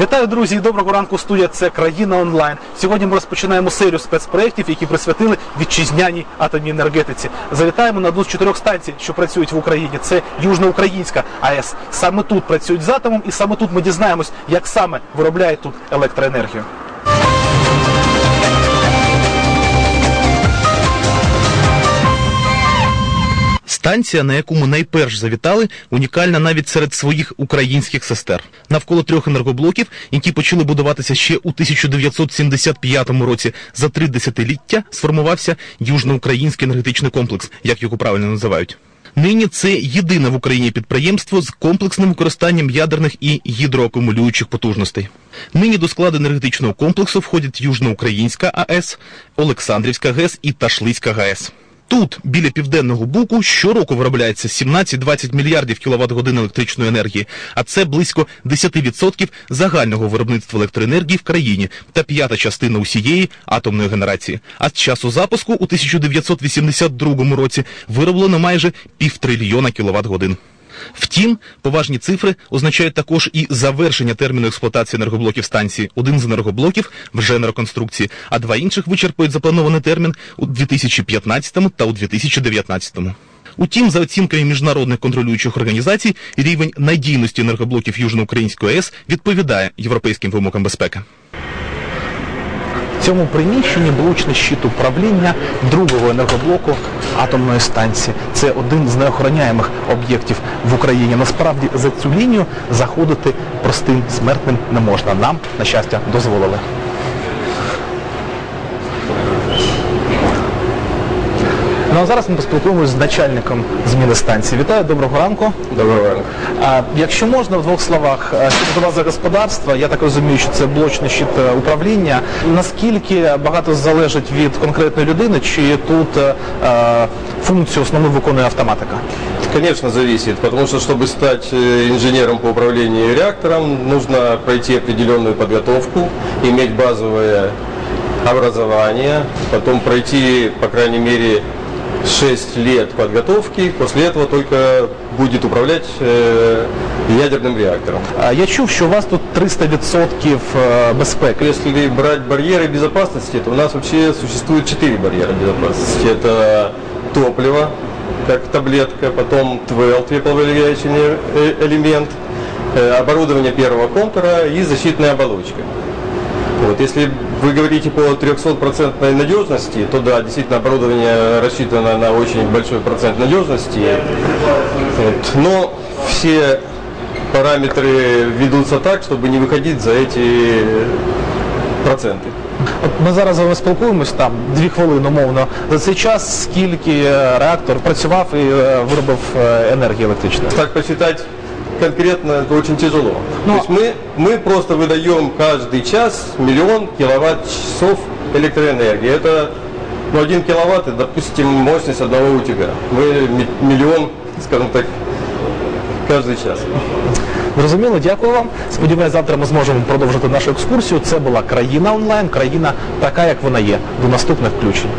Вітаю, друзі, і доброго ранку. Студія це країна онлайн. Сьогодні ми розпочинаємо серію спецпроєктів, які присвятили вітчизняній атомній енергетиці. Завітаємо на одну з чотирьох станцій, що працюють в Україні. Це Южноукраїнська АЕС. Саме тут працюють з атомом, і саме тут ми дізнаємось, як саме виробляють тут електроенергію. Станція, на яку ми найперш завітали, унікальна навіть серед своїх українських сестер. Навколо трьох енергоблоків, які почали будуватися ще у 1975 році, за три десятиліття сформувався Южноукраїнський енергетичний комплекс, як його правильно називають. Нині це єдине в Україні підприємство з комплексним використанням ядерних і гідроакумулюючих потужностей. Нині до складу енергетичного комплексу входять Южноукраїнська АЕС, Олександрівська ГЕС і Ташлицька ГАЕС. Тут, біля південного буку, щороку виробляється 17-20 мільярдів кіловат годин електричної енергії, а це близько 10% загального виробництва електроенергії в країні та п'ята частина усієї атомної генерації. А з часу запуску у 1982 році вироблено майже півтрильйона кіловат годин. Втім, поважні цифри означають також і завершення терміну експлуатації енергоблоків станції. Один з енергоблоків вже на реконструкції, а два інших вичерпують запланований термін у 2015 та у 2019. Утім, за оцінками міжнародних контролюючих організацій, рівень надійності енергоблоків Южноукраїнської АЕС відповідає європейським вимогам безпеки. Цьому приміщенні блочний щит управління другого енергоблоку атомної станції. Це один з неохороняємих об'єктів в Україні. Насправді за цю лінію заходити простим смертним не можна. Нам, на щастя, дозволили. Ну а зараз ми поспілкуємося з начальником зміни станції. Вітаю, доброго ранку. Доброго ранку. А, якщо можна, в двох словах, а, що це до вас за господарство, я так розумію, що це блочний щит е, управління. Наскільки багато залежить від конкретної людини, чи тут е, е, функцію основну виконує автоматика? Конечно, зависит, потому что, чтобы стать э, инженером по управлению реактором, нужно пройти определенную подготовку, иметь базовое образование, потом пройти, по крайней мере, 6 лет подготовки, после этого только будет управлять э, ядерным реактором. А, я чув, що у вас тут 300% е, безпеки. Если брать барьеры безопасности, то у нас вообще существует 4 барьера безопасности. Это топливо, как таблетка, потом ТВЛ, тепловыделяющий э, элемент, э, оборудование первого контура и защитная оболочка. Вот, если вы говорите по 300% надежности, то да, действительно оборудование рассчитано на очень большой процент надежности. Вот, но все параметры ведутся так, чтобы не выходить за эти проценты. От ми зараз з вами спілкуємось там дві хвилини умовно. За цей час скільки е, реактор працював і е, виробив е, енергії електричної? Так посчитать конкретно это очень тяжело. Ну, То есть мы, мы просто выдаем каждый час миллион киловатт-часов электроэнергии. Это ну, один киловатт, это, допустим, мощность одного утюга. Мы ми- миллион, скажем так, каждый час. Зрозуміло, дякую вам. Сподіваюсь, завтра ми зможемо продовжити нашу екскурсію. Це була країна онлайн, країна така, як вона є. До наступних включень.